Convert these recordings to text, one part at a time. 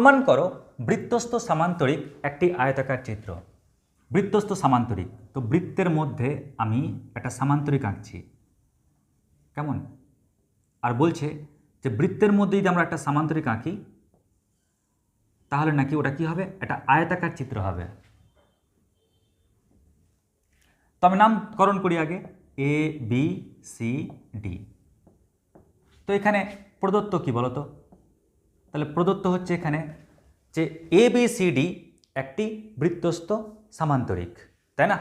প্রমাণ করো, বৃত্তস্থ সামান্তরিক একটি আয়তাকার চিত্র। বৃত্তস্থ সামান্তরিক, তো বৃত্তের মধ্যে আমি একটা সামান্তরিক আঁকছি। কেমন? আর বলছে যে বৃত্তের মধ্যে যদি আমরা একটা সামান্তরিক আঁকি, তাহলে নাকি ওটা কি হবে? একটা আয়তাকার চিত্র হবে। তো আমি নামকরণ করি আগে এ বি সি ডি তো এখানে প্রদত্ত কি বলতো? তাহলে প্রদত্ত হচ্ছে এখানে যে এ বি সি ডি একটি বৃত্তস্থ সামান্তরিক, তাই না?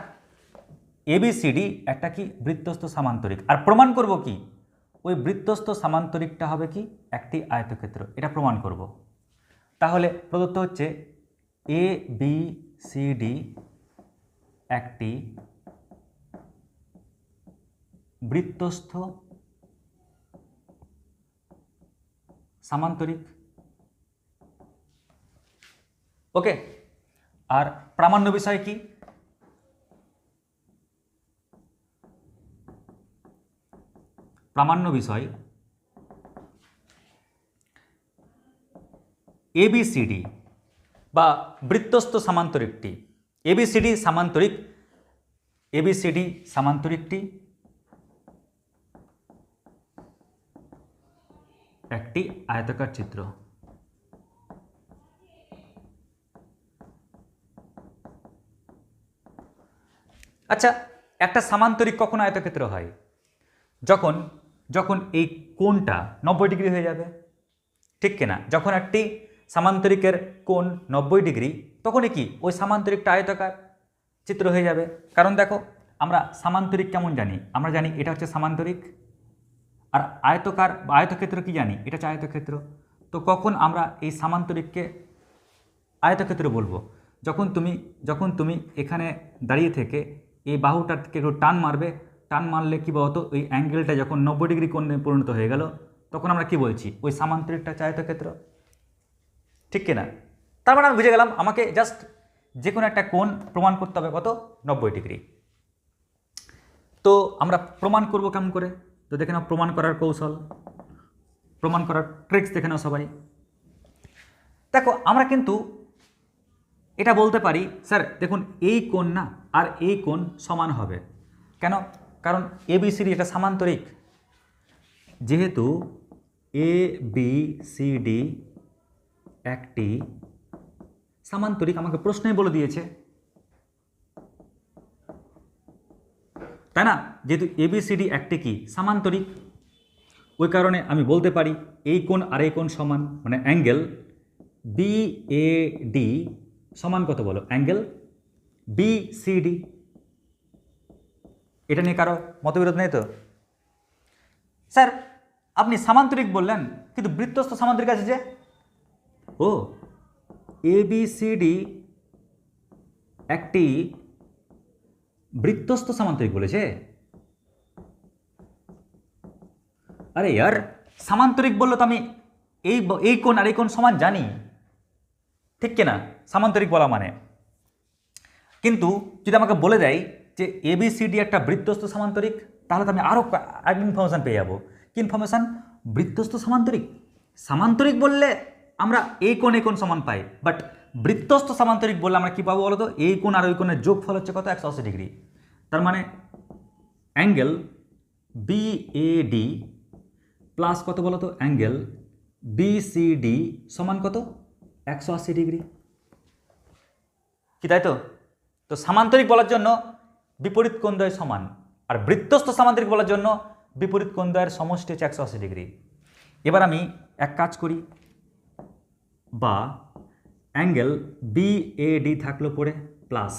এ বি সি ডি একটা কি বৃত্তস্থ সামান্তরিক? আর প্রমাণ করব কি? ওই বৃত্তস্থ সামান্তরিকটা হবে কি? একটি আয়তক্ষেত্র। এটা প্রমাণ করব। তাহলে প্রদত্ত হচ্ছে এ বি সি ডি একটি বৃত্তস্থ সামান্তরিক ওকে আর প্রামাণ্য বিষয় কি? প্রামাণ্য বিষয় এবিসিডি বা বৃত্তস্থ সামান্তরিকটি এবিসিডি সামান্তরিক এবিসিডি সামান্তরিকটি একটি আয়তাকার চিত্র। আচ্ছা একটা সামান্তরিক কখন আয়তক্ষেত্র হয়? যখন যখন এই কোণটা নব্বই ডিগ্রি হয়ে যাবে, ঠিক কিনা? যখন একটি সামান্তরিকের কোণ নব্বই ডিগ্রি, তখনই কি ওই সামান্তরিকটা আয়তাকার চিত্র হয়ে যাবে? কারণ দেখো, আমরা সামান্তরিক কেমন জানি? আমরা জানি এটা হচ্ছে সামান্তরিক। আর আয়তকার বা আয়তক্ষেত্র কি জানি? এটা হচ্ছে আয়তক্ষেত্র। তো কখন আমরা এই সামান্তরিককে আয়তক্ষেত্র বলব? যখন তুমি যখন তুমি এখানে দাঁড়িয়ে থেকে এই বাহুটার থেকে একটু টান মারবে। টান মারলে কি বলতো, ওই অ্যাঙ্গেলটা যখন নব্বই ডিগ্রি কোণে পরিণত হয়ে গেল, তখন আমরা কি বলছি? ওই সামান্তরিকটা হচ্ছে ক্ষেত্র ঠিক কিনা? তার মানে আমি বুঝে গেলাম, আমাকে জাস্ট যে কোনো একটা কোণ প্রমাণ করতে হবে কত? নব্বই ডিগ্রি। তো আমরা প্রমাণ করব কেমন করে? তো দেখে নাও, প্রমাণ করার কৌশল, প্রমাণ করার ট্রিক্স দেখে নাও সবাই। দেখো, আমরা কিন্তু এটা বলতে পারি, স্যার, দেখুন, এই কোণ না আর এই কোণ সমান হবে। কেন? কারণ এ, বি, সি, ডি এটা সামান্তরিক। যেহেতু এ, বি, সি, ডি একটি সামান্তরিক আমাকে প্রশ্নই বলে দিয়েছে। তাই না? যেহেতু এবিসিডি একটি কি? সামান্তরিক। ওই কারণে আমি বলতে পারি এই কোণ আর এই কোণ সমান মানে অ্যাঙ্গেল বি, এ, ডি সমান কত বলো? অ্যাঙ্গেল বি সি ডি এটা নিয়ে কারও মতবিরোধ নেই তো? স্যার, আপনি সামান্তরিক বললেন, কিন্তু বৃত্তস্থ সামান্তরিক আছে যে? ও এ বি সি ডি একটি বৃত্তস্থ সামান্তরিক বলেছে? আরে ইয়ার, সামান্তরিক বলল তো আমি এই এই কোণ আর এই কোণ সমান জানি। ঠিক কিনা? সামান্তরিক বলা মানে। কিন্তু যদি আমাকে বলে দেয় যে এবিসিডি একটা বৃত্তস্থ সামান্তরিক, তাহলে তো আমি আরও এক ইনফরমেশান পেয়ে যাব। কি ইনফরমেশান বৃত্তস্থ সামান্তরিক। সামান্তরিক বললে আমরা এই কোণ এই কোণ সমান পাই বাট বৃত্তস্থ সামান্তরিক বললে আমরা কী পাবো বলো তো এই কোণ আর ওই কোণের যোগফল হচ্ছে কত? একশো আশি ডিগ্রি। তার মানে অ্যাঙ্গেল বিএডি প্লাস কত বলো তো অ্যাঙ্গেল বিসিডি সমান কত? একশো আশি ডিগ্রি। কি তাই তো? তো সামান্তরিক বলার জন্য বিপরীত কোণদ্বয় সমান। আর বৃত্তস্থ সামান্তরিক বলার জন্য বিপরীত কোণদ্বয়ের সমষ্টি হচ্ছে একশো আশি ডিগ্রি। এবার আমি এক কাজ করি। বা অ্যাঙ্গেল বিএডি থাকল পরে প্লাস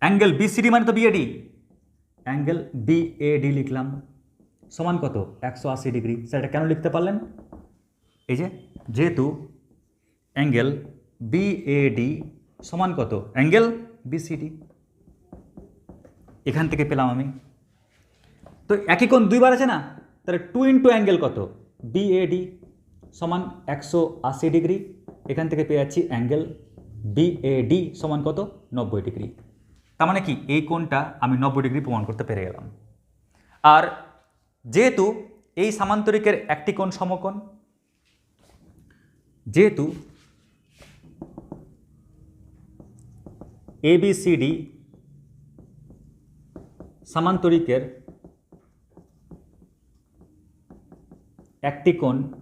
অ্যাঙ্গেল বিসিডি মানে তো বি বিএডি অ্যাঙ্গেল বিএডি লিখলাম। সমান কত? একশো আশি ডিগ্রি। সেটা কেন লিখতে পারলেন? এই যে, যেহেতু অ্যাঙ্গেল বিএডি সমান কত? অ্যাঙ্গেল বিসিডি এখান থেকে পেলাম আমি। তো একই কোণ দুইবার আছে না? তাহলে টু ইন্টু অ্যাঙ্গেল কত? বিএডি সমান একশো আশি ডিগ্রি। এখান থেকে পেয়ে যাচ্ছি অ্যাঙ্গেল বিএডি সমান কত? নব্বই ডিগ্রি। তার মানে কি? এই কোণটা আমি নব্বই ডিগ্রি প্রমাণ করতে পেরে গেলাম। আর যেহেতু এই সামান্তরিকের একটি কোণ সমকোণ, যেহেতু এবিসিডি সামান্তরিকের একটি কোণ,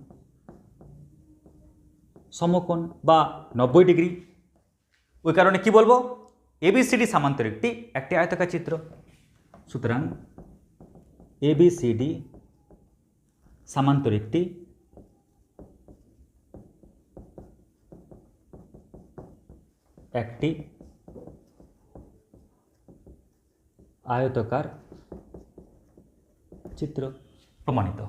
সমকোণ বা নব্বই ডিগ্রি। ওই কারণে কি বলব? এবিসিডি সামান্তরিকটি একটি আয়তাকার চিত্র। সুতরাং এবিসিডি সামান্তরিকটি একটি আয়তকার চিত্র প্রমাণিত